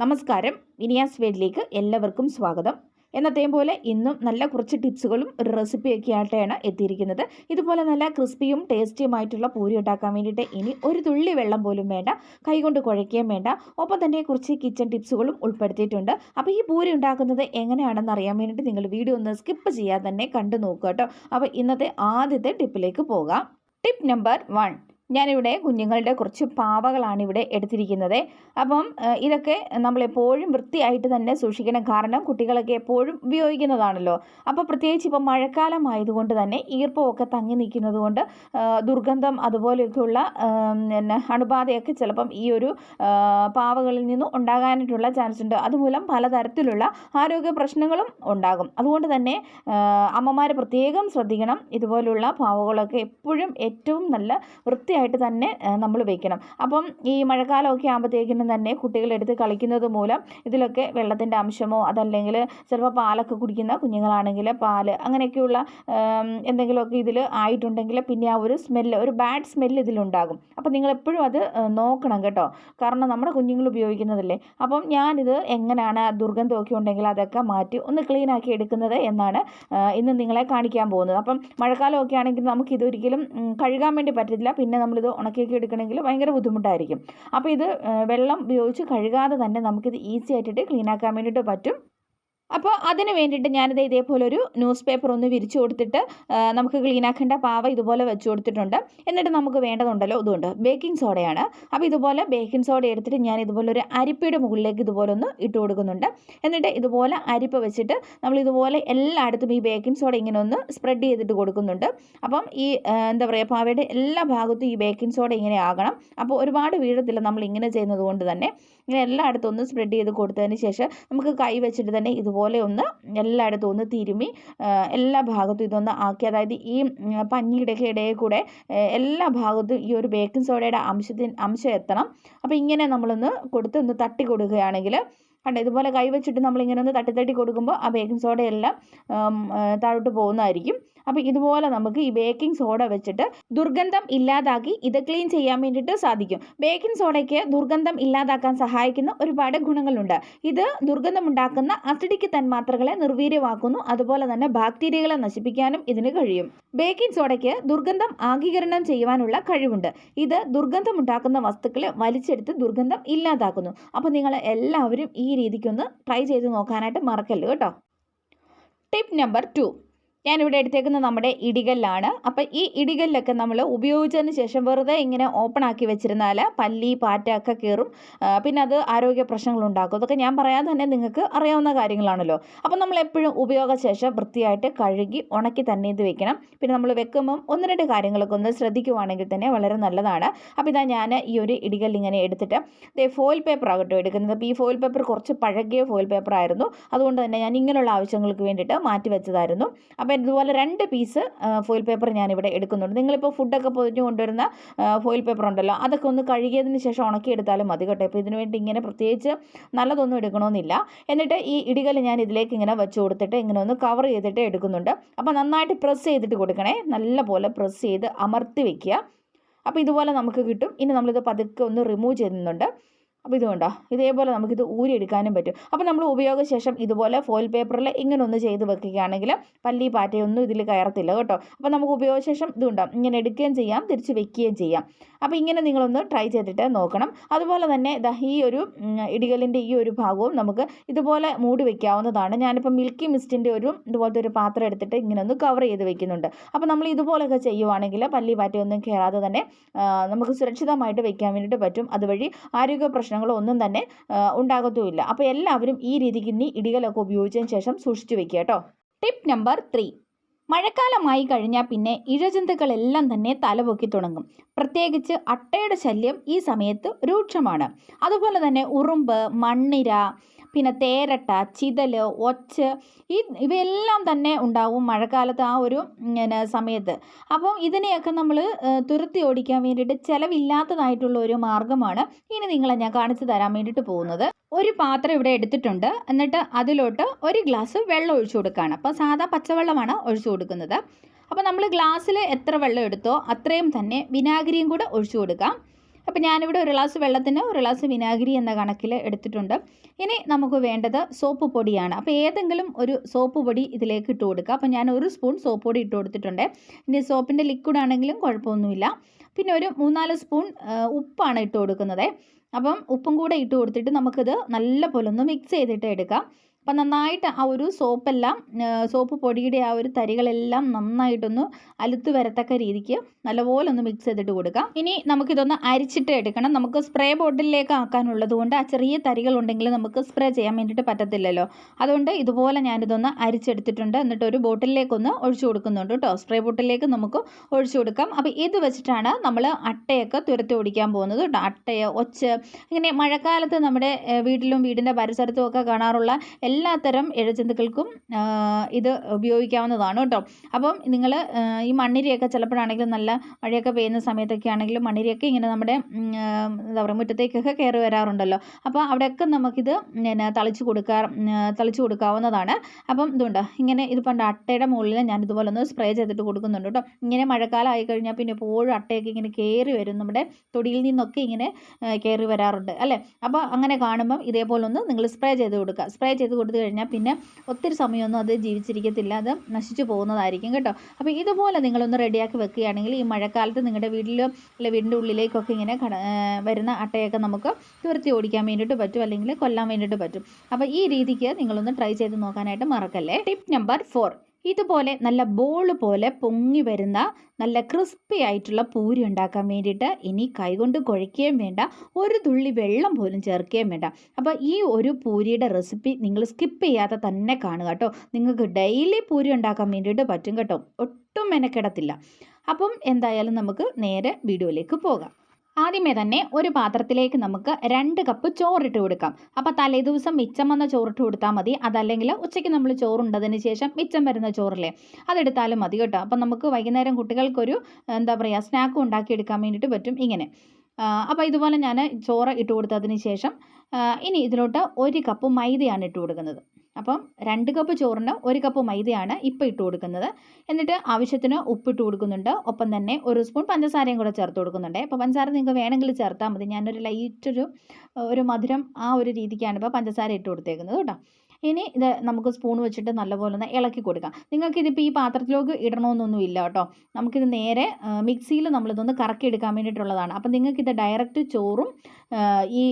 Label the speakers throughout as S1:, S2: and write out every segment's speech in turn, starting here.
S1: നമസ്കാരം. വിനിയാസ് വേഡിലേക്ക് എല്ലാവർക്കും സ്വാഗതം. എന്നത്തെയും പോലെ ഇന്നും നല്ല കുറച്ച് ടിപ്സുകളും ഒരു റെസിപ്പിയൊക്കെ ആയിട്ടാണ് എത്തിയിരിക്കുന്നത്. ഇതുപോലെ നല്ല ക്രിസ്പിയും ടേസ്റ്റിയുമായിട്ടുള്ള പൂരി ഉണ്ടാക്കാൻ വേണ്ടിയിട്ട് ഇനി ഒരു തുള്ളി വെള്ളം പോലും വേണ്ട കൈകൊണ്ട് കുഴയ്ക്കുകയും വേണ്ട. ഒപ്പം തന്നെ കുറച്ച് കിച്ചൺ ടിപ്സുകളും ഉൾപ്പെടുത്തിയിട്ടുണ്ട്. അപ്പോൾ ഈ പൂരി ഉണ്ടാക്കുന്നത് എങ്ങനെയാണെന്ന് അറിയാൻ വേണ്ടിയിട്ട് നിങ്ങൾ വീഡിയോ ഒന്ന് സ്കിപ്പ് ചെയ്യാതെ തന്നെ കണ്ടു നോക്കുക കേട്ടോ. അപ്പോൾ ഇന്നത്തെ ആദ്യത്തെ ടിപ്പിലേക്ക് പോകാം. Tip number one. ഞാനിവിടെ കുഞ്ഞുങ്ങളുടെ കുറച്ച് പാവകളാണ് ഇവിടെ എടുത്തിരിക്കുന്നത്. അപ്പം ഇതൊക്കെ നമ്മളെപ്പോഴും വൃത്തിയായിട്ട് തന്നെ സൂക്ഷിക്കണം കാരണം കുട്ടികളൊക്കെ എപ്പോഴും ഉപയോഗിക്കുന്നതാണല്ലോ. അപ്പോൾ പ്രത്യേകിച്ച് ഇപ്പം മഴക്കാലം ആയതുകൊണ്ട് തന്നെ ഈർപ്പമൊക്കെ തങ്ങി നിൽക്കുന്നത് കൊണ്ട് ദുർഗന്ധം അതുപോലെയൊക്കെയുള്ള പിന്നെ അണുബാധയൊക്കെ ചിലപ്പം ഈ ഒരു പാവകളിൽ നിന്നും ഉണ്ടാകാനായിട്ടുള്ള ചാൻസ് ഉണ്ട്. അതുമൂലം പലതരത്തിലുള്ള ആരോഗ്യ പ്രശ്നങ്ങളും ഉണ്ടാകും. അതുകൊണ്ട് തന്നെ അമ്മമാർ പ്രത്യേകം ശ്രദ്ധിക്കണം. ഇതുപോലുള്ള പാവകളൊക്കെ എപ്പോഴും ഏറ്റവും നല്ല വൃത്തിയായിട്ട് തന്നെ നമ്മൾ വെക്കണം. അപ്പം ഈ മഴക്കാലമൊക്കെ ആകുമ്പോഴത്തേക്കിനും തന്നെ കുട്ടികളെടുത്ത് കളിക്കുന്നത് മൂലം ഇതിലൊക്കെ വെള്ളത്തിന്റെ അംശമോ അതല്ലെങ്കിൽ ചിലപ്പോൾ പാലൊക്കെ കുടിക്കുന്ന കുഞ്ഞുങ്ങളാണെങ്കിൽ പാൽ അങ്ങനെയൊക്കെയുള്ള എന്തെങ്കിലുമൊക്കെ ഇതിൽ ആയിട്ടുണ്ടെങ്കിൽ പിന്നെ ആ ഒരു സ്മെല്ല് ഒരു ബാഡ് സ്മെല്ല് ഇതിലുണ്ടാകും. അപ്പം നിങ്ങൾ എപ്പോഴും അത് നോക്കണം കേട്ടോ. കാരണം നമ്മുടെ കുഞ്ഞുങ്ങൾ ഉപയോഗിക്കുന്നതല്ലേ. അപ്പം ഞാനിത് എങ്ങനെയാണ് ദുർഗന്ധമൊക്കെ ഉണ്ടെങ്കിൽ അതൊക്കെ മാറ്റി ഒന്ന് ക്ലീൻ ആക്കി എടുക്കുന്നത് എന്നാണ് ഇന്ന് നിങ്ങളെ കാണിക്കാൻ പോകുന്നത്. അപ്പം മഴക്കാലമൊക്കെ ആണെങ്കിൽ നമുക്കിതൊരിക്കലും കഴുകാൻ വേണ്ടി പറ്റില്ല പിന്നെ നമ്മളിത് ഉണക്കിയൊക്കെ എടുക്കണമെങ്കിൽ ഭയങ്കര ബുദ്ധിമുട്ടായിരിക്കും. അപ്പോൾ ഇത് വെള്ളം ഉപയോഗിച്ച് കഴുകാതെ തന്നെ നമുക്കിത് ഈസി ആയിട്ടിട്ട് ക്ലീൻ ആക്കാൻ വേണ്ടിയിട്ട് പറ്റും. അപ്പോൾ അതിന് വേണ്ടിയിട്ട് ഞാനിത് ഇതേപോലെ ഒരു ന്യൂസ് പേപ്പർ ഒന്ന് വിരിച്ചു കൊടുത്തിട്ട് നമുക്ക് ക്ലീനാക്കേണ്ട പാവ ഇതുപോലെ വെച്ച് കൊടുത്തിട്ടുണ്ട്. എന്നിട്ട് നമുക്ക് വേണ്ടതുണ്ടല്ലോ ഇതുണ്ട്. ബേക്കിംഗ് സോഡയാണ് അപ്പോൾ ഇതുപോലെ ബേക്കിംഗ് സോഡ എടുത്തിട്ട് ഞാൻ ഇതുപോലെ ഒരു അരിപ്പയുടെ മുകളിലേക്ക് ഇതുപോലെ ഒന്ന് ഇട്ട് കൊടുക്കുന്നുണ്ട്. എന്നിട്ട് ഇതുപോലെ അരിപ്പ് വെച്ചിട്ട് നമ്മൾ ഇതുപോലെ എല്ലായിടത്തും ഈ ബേക്കിംഗ് സോഡ ഇങ്ങനെ ഒന്ന് സ്പ്രെഡ് ചെയ്തിട്ട് കൊടുക്കുന്നുണ്ട്. അപ്പം ഈ എന്താ പറയുക പാവയുടെ എല്ലാ ഭാഗത്തും ഈ ബേക്കിംഗ് സോഡ ഇങ്ങനെ ആകണം. അപ്പോൾ ഒരുപാട് വീഴത്തില്ല നമ്മൾ ഇങ്ങനെ ചെയ്യുന്നത് കൊണ്ട് തന്നെ. ഇങ്ങനെ എല്ലായിടത്തും ഒന്ന് സ്പ്രെഡ് ചെയ്ത് കൊടുത്തതിന് ശേഷം നമുക്ക് കൈ വെച്ചിട്ട് തന്നെ ഇതുപോലെ ഒന്ന് എല്ലായിടത്തും ഒന്ന് തിരുമ്മി ആ, എല്ലാ ഭാഗത്തും ഇതൊന്ന് ആക്കി. അതായത് ഈ പഞ്ഞിയുടെയൊക്കെ ഇടയിൽ കൂടെ എല്ലാ ഭാഗത്തും ഈ ഒരു ബേക്കിംഗ് സോഡയുടെ അംശത്തിന് അംശം എത്തണം. അപ്പോൾ ഇങ്ങനെ നമ്മളൊന്ന് കൊടുത്ത് ഒന്ന് തട്ടി കൊടുക്കുകയാണെങ്കിൽ കണ്ടോ ഇതുപോലെ കൈവച്ചിട്ട് നമ്മളിങ്ങനെ ഒന്ന് തട്ടി തട്ടി കൊടുക്കുമ്പോൾ ആ ബേക്കിംഗ് സോഡയെല്ലാം താഴോട്ട് പോകുന്നതായിരിക്കും. അപ്പോൾ ഇതുപോലെ നമുക്ക് ഈ ബേക്കിംഗ് സോഡ വെച്ചിട്ട് ദുർഗന്ധം ഇല്ലാതാക്കി ഇത് ക്ലീൻ ചെയ്യാൻ വേണ്ടിയിട്ട് സാധിക്കും. ബേക്കിംഗ് സോഡയ്ക്ക് ദുർഗന്ധം ഇല്ലാതാക്കാൻ സഹായിക്കുന്ന ഒരുപാട് ഗുണങ്ങളുണ്ട്. ഇത് ദുർഗന്ധം ഉണ്ടാക്കുന്ന അസിഡിക് തന്മാത്രകളെ നിർവീര്യമാക്കുന്നു. അതുപോലെ തന്നെ ബാക്ടീരിയകളെ നശിപ്പിക്കാനും ഇതിന് കഴിയും. ബേക്കിംഗ് സോഡയ്ക്ക് ദുർഗന്ധം ആഗീകരണം ചെയ്യുവാനുള്ള കഴിവുണ്ട്. ഇത് ദുർഗന്ധം ഉണ്ടാക്കുന്ന വസ്തുക്കളെ വലിച്ചെടുത്ത് ദുർഗന്ധം ഇല്ലാതാക്കുന്നു. അപ്പോൾ നിങ്ങൾ എല്ലാവരും ഈ രീതിക്കൊന്ന് ട്രൈ ചെയ്ത് നോക്കാനായിട്ട് മറക്കല്ല് കേട്ടോ. ടിപ്പ് നമ്പർ ടു ഞാനിവിടെ എടുത്തേക്കുന്നത് നമ്മുടെ ഇടികല്ലാണ്. അപ്പം ഈ ഇടികല്ലൊക്കെ നമ്മൾ ഉപയോഗിച്ചതിന് ശേഷം വെറുതെ ഇങ്ങനെ ഓപ്പൺ ആക്കി വെച്ചിരുന്നാൽ പല്ലി പാറ്റ ഒക്കെ കയറും പിന്നെ അത് ആരോഗ്യ പ്രശ്നങ്ങൾ ഉണ്ടാക്കും. അതൊക്കെ ഞാൻ പറയാതെ തന്നെ നിങ്ങൾക്ക് അറിയാവുന്ന കാര്യങ്ങളാണല്ലോ. അപ്പം നമ്മൾ എപ്പോഴും ഉപയോഗശേഷം വൃത്തിയായിട്ട് കഴുകി ഉണക്കി തന്നെ ഇത് വെക്കണം. പിന്നെ നമ്മൾ വെക്കുമ്പം ഒന്ന് രണ്ട് കാര്യങ്ങളൊക്കെ ഒന്ന് ശ്രദ്ധിക്കുവാണെങ്കിൽ തന്നെ വളരെ നല്ലതാണ്. അപ്പോൾ ഇതാ ഞാൻ ഈ ഒരു ഇടികല്ല് ഇങ്ങനെ എടുത്തിട്ട് ദേ ഫോയിൽ പേപ്പർ ആകട്ടോ എടുക്കുന്നത്. അപ്പോൾ ഈ ഫോയിൽ പേപ്പർ കുറച്ച് പഴകിയ ഫോയിൽ പേപ്പർ ആയിരുന്നു. അതുകൊണ്ട് തന്നെ ഞാൻ ഇങ്ങനെയുള്ള ആവശ്യങ്ങൾക്ക് വേണ്ടിയിട്ട് മാറ്റി വെച്ചതായിരുന്നു. അപ്പോൾ ഇതുപോലെ രണ്ട് പീസ് ഫോയിൽ പേപ്പർ ഞാനിവിടെ എടുക്കുന്നുണ്ട്. നിങ്ങളിപ്പോൾ ഫുഡൊക്കെ പൊതിഞ്ഞ് കൊണ്ടുവരുന്ന ഫോയിൽ പേപ്പർ ഉണ്ടല്ലോ അതൊക്കെ ഒന്ന് കഴുകിയതിന് ശേഷം ഉണക്കിയെടുത്താലും മതി കേട്ടോ. ഇപ്പോൾ ഇതിനു വേണ്ടി ഇങ്ങനെ പ്രത്യേകിച്ച് നല്ലതൊന്നും എടുക്കണമെന്നില്ല. എന്നിട്ട് ഈ ഇടികൾ ഞാൻ ഇതിലേക്ക് ഇങ്ങനെ വെച്ച് കൊടുത്തിട്ട് ഇങ്ങനെ ഒന്ന് കവർ ചെയ്തിട്ട് എടുക്കുന്നുണ്ട്. അപ്പോൾ നന്നായിട്ട് പ്രസ് ചെയ്തിട്ട് കൊടുക്കണേ. നല്ലപോലെ പ്രസ് ചെയ്ത് അമർത്തി വെക്കുക. അപ്പോൾ ഇതുപോലെ നമുക്ക് കിട്ടും. ഇനി നമ്മളിത് പതുക്കെ ഒന്ന് റിമൂവ് ചെയ്യുന്നുണ്ട് അപ്പോൾ ഇതുകൊണ്ടോ കണ്ടോ? ഇതേപോലെ നമുക്കിത് ഊരിയെടുക്കാനും പറ്റും. അപ്പോൾ നമ്മൾ ഉപയോഗശേഷം ഇതുപോലെ ഫോയിൽ പേപ്പറിൽ ഇങ്ങനെ ഒന്ന് ചെയ്ത് വെക്കുകയാണെങ്കിൽ പല്ലി പാറ്റയൊന്നും ഇതിൽ കയറത്തില്ല കേട്ടോ. അപ്പോൾ നമുക്ക് ഉപയോഗശേഷം ഇതുണ്ടോ ഇങ്ങനെ എടുക്കുകയും ചെയ്യാം തിരിച്ച് വെക്കുകയും ചെയ്യാം. അപ്പോൾ ഇങ്ങനെ നിങ്ങളൊന്ന് ട്രൈ ചെയ്തിട്ട് നോക്കണം. അതുപോലെ തന്നെ ഈ ഒരു ഇടികലിന്റെ ഈ ഒരു ഭാഗവും നമുക്ക് ഇതുപോലെ മൂടി വെക്കാവുന്നതാണ്. ഞാനിപ്പോൾ മിൽക്കി മിസ്റ്റിന്റെ ഒരു ഇതുപോലത്തെ ഒരു പാത്രം എടുത്തിട്ട് ഇങ്ങനെ ഒന്ന് കവർ ചെയ്ത് വെക്കുന്നുണ്ട്. അപ്പോൾ നമ്മൾ ഇതുപോലെയൊക്കെ ചെയ്യുവാണെങ്കിൽ പല്ലി പാറ്റയൊന്നും കയറാതെ തന്നെ നമുക്ക് സുരക്ഷിതമായിട്ട് വെക്കാൻ വേണ്ടിയിട്ട് പറ്റും. അതുവഴി ആരോഗ്യ പ്രശ്നങ്ങളോ ഒന്നും തന്നെ ഉണ്ടാകത്തുമില്ല. അപ്പോൾ എല്ലാവരും ഈ രീതിക്ക് ഇനി ഇടികളൊക്കെ ഉപയോഗിച്ചതിന് ശേഷം സൂക്ഷിച്ചു വെക്കുക കേട്ടോ. ടിപ്പ് നമ്പർ ത്രീ മഴക്കാലമായി കഴിഞ്ഞാൽ പിന്നെ ഇഴജന്തുക്കളെല്ലാം തന്നെ തലപൊക്കി തുടങ്ങും. പ്രത്യേകിച്ച് അട്ടയുടെ ശല്യം ഈ സമയത്ത് രൂക്ഷമാണ്. അതുപോലെ തന്നെ ഉറുമ്പ് മണ്ണിര പിന്നെ തേരട്ട ചിതൽ ഒച്ച് ഈ ഇവയെല്ലാം തന്നെ ഉണ്ടാവും മഴക്കാലത്ത് ആ ഒരു പിന്നെ സമയത്ത്. അപ്പം ഇതിനെയൊക്കെ നമ്മൾ തുരത്തി ഓടിക്കാൻ വേണ്ടിയിട്ട് ചിലവില്ലാത്തതായിട്ടുള്ള ഒരു മാർഗമാണ് ഇനി നിങ്ങളെ ഞാൻ കാണിച്ചു തരാൻ വേണ്ടിയിട്ട് പോകുന്നത്. ഒരു പാത്രം ഇവിടെ എടുത്തിട്ടുണ്ട്. എന്നിട്ട് അതിലോട്ട് ഒരു ഗ്ലാസ് വെള്ളം ഒഴിച്ചു കൊടുക്കുകയാണ് അപ്പോൾ സാധാ പച്ചവെള്ളമാണ് ഒഴിച്ചു കൊടുക്കുന്നത്. അപ്പോൾ നമ്മൾ ഗ്ലാസ്സിൽ എത്ര വെള്ളം എടുത്തോ അത്രയും തന്നെ വിനാഗിരിയും കൂടെ ഒഴിച്ചു കൊടുക്കാം. അപ്പോൾ ഞാനിവിടെ ഒരു ഗ്ലാസ് വെള്ളത്തിന് ഒരു ഗ്ലാസ് വിനാഗിരി എന്ന കണക്കിൽ എടുത്തിട്ടുണ്ട്. ഇനി നമുക്ക് വേണ്ടത് സോപ്പ് പൊടിയാണ്. അപ്പോൾ ഏതെങ്കിലും ഒരു സോപ്പ് പൊടി ഇതിലേക്ക് ഇട്ട് കൊടുക്കുക. അപ്പോൾ ഞാൻ ഒരു സ്പൂൺ സോപ്പ് പൊടി ഇട്ട് കൊടുത്തിട്ടുണ്ട്. ഇനി സോപ്പിന്റെ ലിക്വിഡ് ആണെങ്കിലും കുഴപ്പമൊന്നുമില്ല. പിന്നെ ഒരു മൂന്നാൽ സ്പൂൺ ഉപ്പാണ് ഇട്ട് കൊടുക്കുന്നത്. അപ്പം ഉപ്പും കൂടെ ഇട്ട് കൊടുത്തിട്ട് നമുക്കിത് നല്ല പോലെ ഒന്ന് മിക്സ് ചെയ്തിട്ട് എടുക്കാം. അപ്പം നന്നായിട്ട് ആ ഒരു സോപ്പെല്ലാം സോപ്പ് പൊടിയുടെ ആ ഒരു തരികളെല്ലാം നന്നായിട്ടൊന്ന് അലുത്ത് വരത്തക്ക രീതിക്ക് നല്ലപോലെ ഒന്ന് മിക്സ് ചെയ്തിട്ട് കൊടുക്കാം. ഇനി നമുക്കിതൊന്ന് അരിച്ചിട്ട് എടുക്കണം. നമുക്ക് സ്പ്രേ ബോട്ടിലേക്ക് ആക്കാനുള്ളത് കൊണ്ട് ആ ചെറിയ തരികൾ ഉണ്ടെങ്കിൽ നമുക്ക് സ്പ്രേ ചെയ്യാൻ വേണ്ടിയിട്ട് പറ്റത്തില്ലല്ലോ. അതുകൊണ്ട് ഇതുപോലെ ഞാനിതൊന്ന് അരിച്ചെടുത്തിട്ടുണ്ട്. എന്നിട്ട് ഒരു ബോട്ടിലേക്കൊന്ന് ഒഴിച്ചു കൊടുക്കുന്നുണ്ട് കേട്ടോ. സ്പ്രേ ബോട്ടിലേക്ക് നമുക്ക് ഒഴിച്ചു കൊടുക്കാം. അപ്പോൾ ഇത് വെച്ചിട്ടാണ് നമ്മൾ അട്ടയൊക്കെ തുരത്തി ഓടിക്കാൻ പോകുന്നത് കേട്ടോ. അട്ടയോ ഒച്ച് ഇങ്ങനെ മഴക്കാലത്ത് നമ്മുടെ വീട്ടിലും വീടിന്റെ പരിസരത്തും ഒക്കെ കാണാറുള്ള എല്ലാത്തരം ഇഴജന്തുക്കൾക്കും ഇത് ഉപയോഗിക്കാവുന്നതാണ് കേട്ടോ. അപ്പം നിങ്ങൾ ഈ മണ്ണിരയൊക്കെ ചിലപ്പോഴാണെങ്കിലും നല്ല മഴയൊക്കെ പെയ്യുന്ന സമയത്തൊക്കെ ആണെങ്കിലും മണ്ണിരയൊക്കെ ഇങ്ങനെ നമ്മുടെ എന്താ പറയുക മുറ്റത്തേക്കൊക്കെ കയറി വരാറുണ്ടല്ലോ. അപ്പോൾ അവിടെയൊക്കെ നമുക്കിത് പിന്നെ തളിച്ചു കൊടുക്കാൻ തളിച്ചു കൊടുക്കാവുന്നതാണ്. അപ്പം ഇതുണ്ട്. ഇങ്ങനെ ഇത് പണ്ട് അട്ടയുടെ മുകളിൽ ഞാൻ ഇതുപോലെ ഒന്ന് സ്പ്രേ ചെയ്തിട്ട് കൊടുക്കുന്നുണ്ട് കേട്ടോ. ഇങ്ങനെ മഴക്കാലം ആയി കഴിഞ്ഞാൽ പിന്നെ എപ്പോഴും അട്ടയൊക്കെ ഇങ്ങനെ കയറി വരും. നമ്മുടെ തൊടിയിൽ നിന്നൊക്കെ ഇങ്ങനെ കയറി വരാറുണ്ട് അല്ലേ? അപ്പോൾ അങ്ങനെ കാണുമ്പം ഇതേപോലെ ഒന്ന് നിങ്ങൾ സ്പ്രേ ചെയ്ത് കൊടുക്കുക. സ്പ്രേ ചെയ്ത് കൊടുത്തു കഴിഞ്ഞാൽ പിന്നെ ഒത്തിരി സമയമൊന്നും അത് ജീവിച്ചിരിക്കത്തില്ല. അത് നശിച്ചു പോകുന്നതായിരിക്കും കേട്ടോ. അപ്പോൾ ഇതുപോലെ നിങ്ങളൊന്ന് റെഡിയാക്കി വെക്കുകയാണെങ്കിൽ ഈ മഴക്കാലത്ത് നിങ്ങളുടെ വീട്ടിലോ അല്ലെ വീടിന്റെ ഉള്ളിലേക്കൊക്കെ ഇങ്ങനെ വരുന്ന അട്ടയൊക്കെ നമുക്ക് തുരത്തി ഓടിക്കാൻ വേണ്ടിയിട്ട് പറ്റും അല്ലെങ്കിൽ കൊല്ലാൻ വേണ്ടിയിട്ട് പറ്റും. അപ്പോൾ ഈ രീതിക്ക് നിങ്ങളൊന്ന് ട്രൈ ചെയ്ത് നോക്കാനായിട്ട് മറക്കല്ലേ? ടിപ്പ് നമ്പർ ഫോർ ഇതുപോലെ നല്ല ബോൾ പോലെ പൊങ്ങി വരുന്ന നല്ല ക്രിസ്പി ആയിട്ടുള്ള പൂരി ഉണ്ടാക്കാൻ വേണ്ടിയിട്ട് ഇനി കൈകൊണ്ട് കുഴയ്ക്കുകയും വേണ്ട. ഒരു തുള്ളി വെള്ളം പോലും ചേർക്കുകയും വേണ്ട. അപ്പോൾ ഈ ഒരു പൂരിയുടെ റെസിപ്പി നിങ്ങൾ സ്കിപ്പ് ചെയ്യാതെ തന്നെ കാണുക കേട്ടോ. നിങ്ങൾക്ക് ഡെയിലി പൂരി ഉണ്ടാക്കാൻ വേണ്ടിയിട്ട് പറ്റും കേട്ടോ. ഒട്ടും മെനക്കെടത്തില്ല. അപ്പം എന്തായാലും നമുക്ക് നേരെ വീഡിയോയിലേക്ക് പോകാം. ആദ്യമേ തന്നെ ഒരു പാത്രത്തിലേക്ക് നമുക്ക് രണ്ട് കപ്പ് ചോറിട്ട് കൊടുക്കാം. അപ്പോൾ തലേദിവസം മിച്ചം വന്ന ചോറിട്ട് കൊടുത്താൽ മതി. അതല്ലെങ്കിൽ ഉച്ചയ്ക്ക് നമ്മൾ ചോറുണ്ടതിന് ശേഷം മിച്ചം വരുന്ന ചോറില്ലേ? അതെടുത്താലും മതി കേട്ടോ. അപ്പോൾ നമുക്ക് വൈകുന്നേരം കുട്ടികൾക്കൊരു എന്താ പറയുക സ്നാക്കും ഉണ്ടാക്കിയെടുക്കാൻ വേണ്ടിയിട്ട് പറ്റും ഇങ്ങനെ. അപ്പോൾ ഇതുപോലെ ഞാൻ ചോറ് ഇട്ട് കൊടുത്തതിന് ശേഷം ഇനി ഇതിലോട്ട് ഒരു കപ്പ് മൈദയാണ് ഇട്ട് കൊടുക്കുന്നത്. അപ്പം രണ്ട് കപ്പ് ചോറിന് ഒരു കപ്പ് മൈദയാണ് ഇപ്പോൾ ഇട്ട് കൊടുക്കുന്നത്. എന്നിട്ട് ആവശ്യത്തിന് ഉപ്പിട്ട് കൊടുക്കുന്നുണ്ട്. ഒപ്പം തന്നെ ഒരു സ്പൂൺ പഞ്ചസാരയും കൂടെ ചേർത്ത് കൊടുക്കുന്നുണ്ട്. അപ്പോൾ പഞ്ചസാര നിങ്ങൾക്ക് വേണമെങ്കിൽ ചേർത്താൽ മതി. ഞാനൊരു ലൈറ്റ് ഒരു ഒരു മധുരം ആ ഒരു രീതിക്കാണ് ഇപ്പോൾ പഞ്ചസാര ഇട്ട് കൊടുത്തേക്കുന്നത് കേട്ടോ. ഇനി ഇത് നമുക്ക് സ്പൂൺ വെച്ചിട്ട് നല്ലപോലെ ഒന്ന് ഇളക്കി കൊടുക്കാം. നിങ്ങൾക്ക് നിങ്ങൾക്കിതിപ്പോൾ ഈ പാത്രത്തിലേക്ക് ഇടണമെന്നൊന്നും ഇല്ല കേട്ടോ. നമുക്കിത് നേരെ മിക്സിയിൽ നമ്മളിതൊന്ന് കറക്കി എടുക്കാൻ വേണ്ടിയിട്ടുള്ളതാണ്. അപ്പം നിങ്ങൾക്കിത് ഡയറക്റ്റ് ചോറും ഈ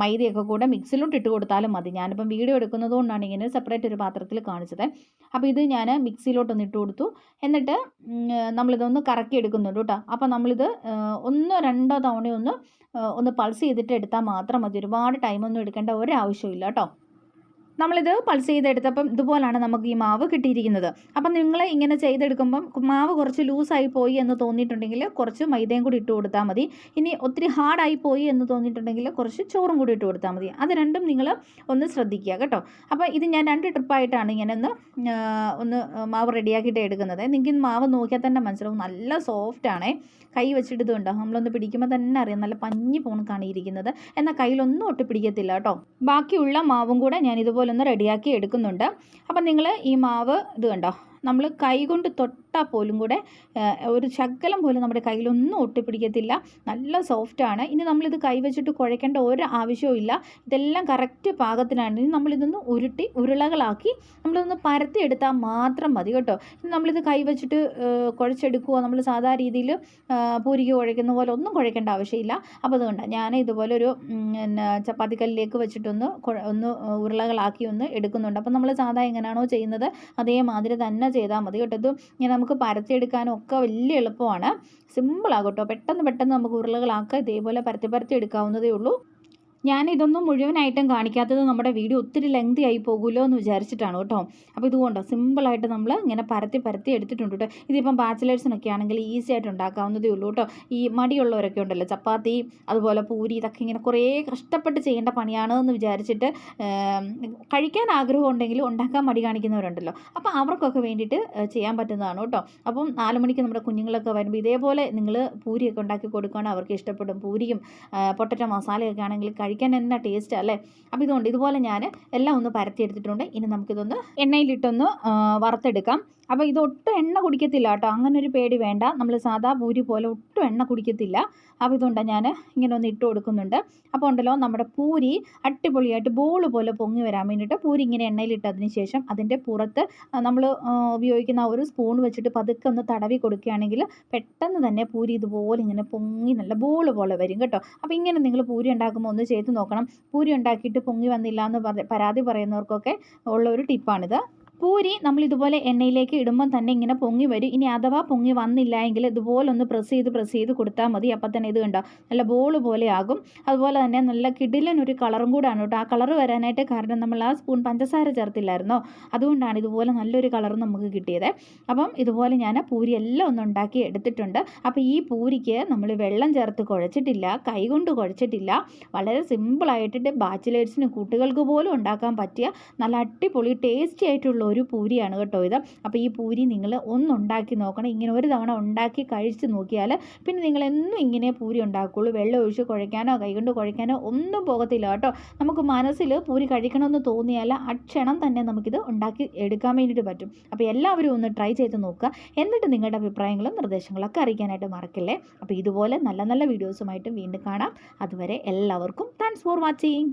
S1: മൈദയൊക്കെ കൂടെ മിക്സിയിലോട്ട് ഇട്ട് കൊടുത്താലും മതി. ഞാനിപ്പം വീഡിയോ എടുക്കുന്നത് കൊണ്ടാണ് ഇങ്ങനെ സെപ്പറേറ്റ് ഒരു പാത്രത്തിൽ കാണിച്ചത്. അപ്പോൾ ഇത് ഞാൻ മിക്സിയിലോട്ടൊന്ന് ഇട്ട് കൊടുത്തു. എന്നിട്ട് നമ്മളിതൊന്ന് കറക്കി എടുക്കുന്നുണ്ട് കേട്ടോ. അപ്പോൾ നമ്മളിത് ഒന്നോ രണ്ടോ തവണയൊന്ന് ഒന്ന് പൾസ് ചെയ്തിട്ട് എടുത്താൽ മാത്രം മതി. ഒരുപാട് ടൈമൊന്നും എടുക്കേണ്ട ഒരാവശ്യമില്ല കേട്ടോ. നമ്മളിത് പൾസ് ചെയ്തെടുത്തപ്പം ഇതുപോലാണ് നമുക്ക് ഈ മാവ് കിട്ടിയിരിക്കുന്നത്. അപ്പം നിങ്ങൾ ഇങ്ങനെ ചെയ്തെടുക്കുമ്പം മാവ് കുറച്ച് ലൂസായി പോയി എന്ന് തോന്നിയിട്ടുണ്ടെങ്കിൽ കുറച്ച് മൈദയും കൂടി ഇട്ട് കൊടുത്താൽ മതി. ഇനി ഒത്തിരി ഹാർഡായി പോയി എന്ന് തോന്നിയിട്ടുണ്ടെങ്കിൽ കുറച്ച് ചോറും കൂടി ഇട്ട് കൊടുത്താൽ മതി. അത് രണ്ടും നിങ്ങൾ ഒന്ന് ശ്രദ്ധിക്കുക കേട്ടോ. അപ്പോൾ ഇത് ഞാൻ രണ്ട് ട്രിപ്പായിട്ടാണ് ഇങ്ങനെ ഒന്ന് ഒന്ന് മാവ് റെഡിയാക്കിയിട്ട് എടുക്കുന്നത്. നിങ്ങൾക്ക് മാവ് നോക്കിയാൽ തന്നെ മനസ്സിലാവും. നല്ല സോഫ്റ്റ് ആണേ. കൈ വെച്ചിട്ട് ഇതുണ്ട്? നമ്മളൊന്ന് പിടിക്കുമ്പോൾ തന്നെ അറിയാം. നല്ല പഞ്ഞി പോണക്കാണ് ഇരിക്കുന്നത് എന്നാൽ കയ്യിലൊന്നും ഒട്ടി പിടിക്കത്തില്ല കേട്ടോ. ബാക്കിയുള്ള മാവും കൂടെ ഞാൻ ഇതുപോലെ ഒന്ന് റെഡിയാക്കി എടുക്കുന്നുണ്ട്. അപ്പം നിങ്ങൾ ഈ മാവ് ഇത് കണ്ടോ? നമ്മൾ കൈ കൊണ്ട് തൊട്ടാൽ പോലും കൂടെ ഒരു ശകലം പോലും നമ്മുടെ കയ്യിലൊന്നും ഒട്ടിപ്പിടിക്കത്തില്ല. നല്ല സോഫ്റ്റാണ് ഇനി നമ്മളിത് കൈവച്ചിട്ട് കുഴക്കേണ്ട ഒരു ആവശ്യവും ഇല്ല. ഇതെല്ലാം കറക്റ്റ് പാകത്തിനാണ്. ഇനി നമ്മളിതൊന്ന് ഉരുട്ടി ഉരുളകളാക്കി നമ്മളിതൊന്ന് പരത്തി എടുത്താൽ മാത്രം മതി കേട്ടോ. ഇനി നമ്മളിത് കൈവച്ചിട്ട് കുഴച്ചെടുക്കുകയോ നമ്മൾ സാധാ രീതിയിൽ പൂരിക്ക് കുഴയ്ക്കുന്ന പോലെ ഒന്നും കുഴക്കേണ്ട ആവശ്യമില്ല. അപ്പോൾ അതുകൊണ്ട് ഞാൻ ഇതുപോലെ ഒരു ചപ്പാത്തിക്കല്ലിലേക്ക് വെച്ചിട്ടൊന്ന് ഒന്ന് ഉരുളകളാക്കി ഒന്ന് എടുക്കുന്നുണ്ട്. അപ്പോൾ നമ്മൾ സാധാ എങ്ങനെയാണോ ചെയ്യുന്നത് അതേമാതിരി തന്നെ ചെയ്താൽ മതി കേട്ടോ. ഇത് ഇങ്ങനെ നമുക്ക് പരത്തിയെടുക്കാനും ഒക്കെ വലിയ എളുപ്പമാണ്. സിമ്പിളാകും കേട്ടോ. പെട്ടെന്ന് പെട്ടെന്ന് നമുക്ക് ഉരുളകളാക്കുക ഇതേപോലെ പരത്തി പരത്തി എടുക്കാവുന്നതേ ഉള്ളൂ. ഞാൻ ഇതൊന്നും മുഴുവനായിട്ടും കാണിക്കാത്തത് നമ്മുടെ വീഡിയോ ഒത്തിരി ലെങ്തി ആയി പോകുമല്ലോ എന്ന് വിചാരിച്ചിട്ടാണ് കേട്ടോ. അപ്പോൾ ഇതുകൊണ്ടോ സിമ്പിളായിട്ട് നമ്മൾ ഇങ്ങനെ പരത്തി പരത്തി എടുത്തിട്ടുണ്ട് കേട്ടോ. ഇതിപ്പം ബാച്ചിലേഴ്സിനൊക്കെ ആണെങ്കിൽ ഈസി ആയിട്ട് ഉണ്ടാക്കാവുന്നതേ ഉള്ളൂ കേട്ടോ. ഈ മടിയുള്ളവരൊക്കെ ഉണ്ടല്ലോ ചപ്പാത്തി അതുപോലെ പൂരി ഇതൊക്കെ ഇങ്ങനെ കുറേ കഷ്ടപ്പെട്ട് ചെയ്യേണ്ട പണിയാണ് എന്ന് വിചാരിച്ചിട്ട് കഴിക്കാൻ ആഗ്രഹം ഉണ്ടെങ്കിൽ ഉണ്ടാക്കാൻ മടി കാണിക്കുന്നവരുണ്ടല്ലോ. അപ്പോൾ അവർക്കൊക്കെ വേണ്ടിയിട്ട് ചെയ്യാൻ പറ്റുന്നതാണ് കേട്ടോ. അപ്പം നാല് മണിക്ക് നമ്മുടെ കുഞ്ഞുങ്ങളൊക്കെ വരുമ്പോൾ ഇതേപോലെ നിങ്ങൾ പൂരിയൊക്കെ ഉണ്ടാക്കി കൊടുക്കുകയാണെങ്കിൽ അവർക്ക് ഇഷ്ടപ്പെടും. പൂരിയും പൊട്ടറ്റ മസാലയൊക്കെ ആണെങ്കിൽ കഴിക്കാൻ എന്നാ ടേസ്റ്റ് അല്ലേ? അപ്പോൾ ഇതുകൊണ്ട് ഇതുപോലെ ഞാൻ എല്ലാം ഒന്ന് പരത്തി എടുത്തിട്ടുണ്ട്. ഇനി നമുക്കിതൊന്ന് എണ്ണയിലിട്ടൊന്ന് വറുത്തെടുക്കാം. അപ്പോൾ ഇത് ഒട്ടും എണ്ണ കുടിക്കത്തില്ല കേട്ടോ. അങ്ങനെ ഒരു പേടി വേണ്ട. നമ്മൾ സാധാ പൂരി പോലെ ഒട്ടും എണ്ണ കുടിക്കത്തില്ല. അപ്പോൾ ഇതുകൊണ്ടാണ് ഞാൻ ഇങ്ങനെ ഒന്ന് ഇട്ട് കൊടുക്കുന്നുണ്ട്. അപ്പോൾ ഉണ്ടല്ലോ നമ്മുടെ പൂരി അടിപൊളിയായിട്ട് ബോൾ പോലെ പൊങ്ങി വരാൻ വേണ്ടിയിട്ട് പൂരി ഇങ്ങനെ എണ്ണയിലിട്ടതിന് ശേഷം അതിന്റെ പുറത്ത് നമ്മൾ ഉപയോഗിക്കുന്ന ഒരു സ്പൂൺ വെച്ചിട്ട് പതുക്കെ ഒന്ന് തടവി കൊടുക്കുകയാണെങ്കിൽ പെട്ടെന്ന് തന്നെ പൂരി ഇതുപോലെ ഇങ്ങനെ പൊങ്ങി നല്ല ബോൾ പോലെ വരും കേട്ടോ. അപ്പോൾ ഇങ്ങനെ നിങ്ങൾ പൂരി ഉണ്ടാക്കുമ്പോൾ ഒന്ന് ചെയ്ത് നോക്കണം. പൂരി ഉണ്ടാക്കിയിട്ട് പൊങ്ങി വന്നില്ല എന്ന് പരാതി പറയുന്നവർക്കൊക്കെ ഉള്ള ഒരു ടിപ്പാണിത് പൂരി നമ്മൾ ഇതുപോലെ എണ്ണയിലേക്ക് ഇടുമ്പം തന്നെ ഇങ്ങനെ പൊങ്ങി വരും. ഇനി അഥവാ പൊങ്ങി വന്നില്ല എങ്കിൽ ഇതുപോലെ ഒന്ന് പ്രസ് ചെയ്ത് പ്രസ് ചെയ്ത് കൊടുത്താൽ മതി. അപ്പം തന്നെ ഇത് കണ്ടോ? നല്ല ബോൾ പോലെ ആകും. അതുപോലെ തന്നെ നല്ല കിടിലൻ ഒരു കളറും കൂടാണ് കേട്ടോ. ആ കളർ വരാനായിട്ട് കാരണം നമ്മൾ ആ സ്പൂൺ പഞ്ചസാര ചേർത്തില്ലായിരുന്നോ? അതുകൊണ്ടാണ് ഇതുപോലെ നല്ലൊരു കളറും നമുക്ക് കിട്ടിയത്. അപ്പം ഇതുപോലെ ഞാൻ പൂരി എല്ലാം ഒന്ന് ഉണ്ടാക്കി എടുത്തിട്ടുണ്ട്. അപ്പോൾ ഈ പൂരിക്ക് നമ്മൾ വെള്ളം ചേർത്ത് കുഴച്ചിട്ടില്ല കൈകൊണ്ട് കുഴച്ചിട്ടില്ല. വളരെ സിമ്പിളായിട്ടിട്ട് ബാച്ചിലേഴ്സിന് കുട്ടികൾക്ക് പോലും ഉണ്ടാക്കാൻ പറ്റിയ നല്ല അടിപൊളി ടേസ്റ്റി ആയിട്ടുള്ള ഒരു പൂരിയാണ് കേട്ടോ ഇത്. അപ്പോൾ ഈ പൂരി നിങ്ങൾ ഒന്നുണ്ടാക്കി നോക്കണം. ഇങ്ങനെ ഒരു തവണ ഉണ്ടാക്കി കഴിച്ച് നോക്കിയാൽ പിന്നെ നിങ്ങൾ എന്നും ഇങ്ങനെ പൂരി ഉണ്ടാക്കുകയുള്ളൂ. വെള്ളം ഒഴിച്ച് കുഴയ്ക്കാനോ കൈകൊണ്ട് കുഴയ്ക്കാനോ ഒന്നും പോകത്തില്ല കേട്ടോ. നമുക്ക് മനസ്സിൽ പൂരി കഴിക്കണമെന്ന് തോന്നിയാൽ അക്ഷണം ക്ഷണം തന്നെ നമുക്കിത് ഉണ്ടാക്കി എടുക്കാൻ വേണ്ടിയിട്ട് പറ്റും. അപ്പോൾ എല്ലാവരും ഒന്ന് ട്രൈ ചെയ്ത് നോക്കുക. എന്നിട്ട് നിങ്ങളുടെ അഭിപ്രായങ്ങളും നിർദ്ദേശങ്ങളൊക്കെ അറിയിക്കാനായിട്ട് മറക്കില്ലേ? അപ്പോൾ ഇതുപോലെ നല്ല നല്ല വീഡിയോസുമായിട്ട് വീണ്ടും കാണാം. അതുവരെ എല്ലാവർക്കും താങ്ക്സ് ഫോർ വാച്ചിങ്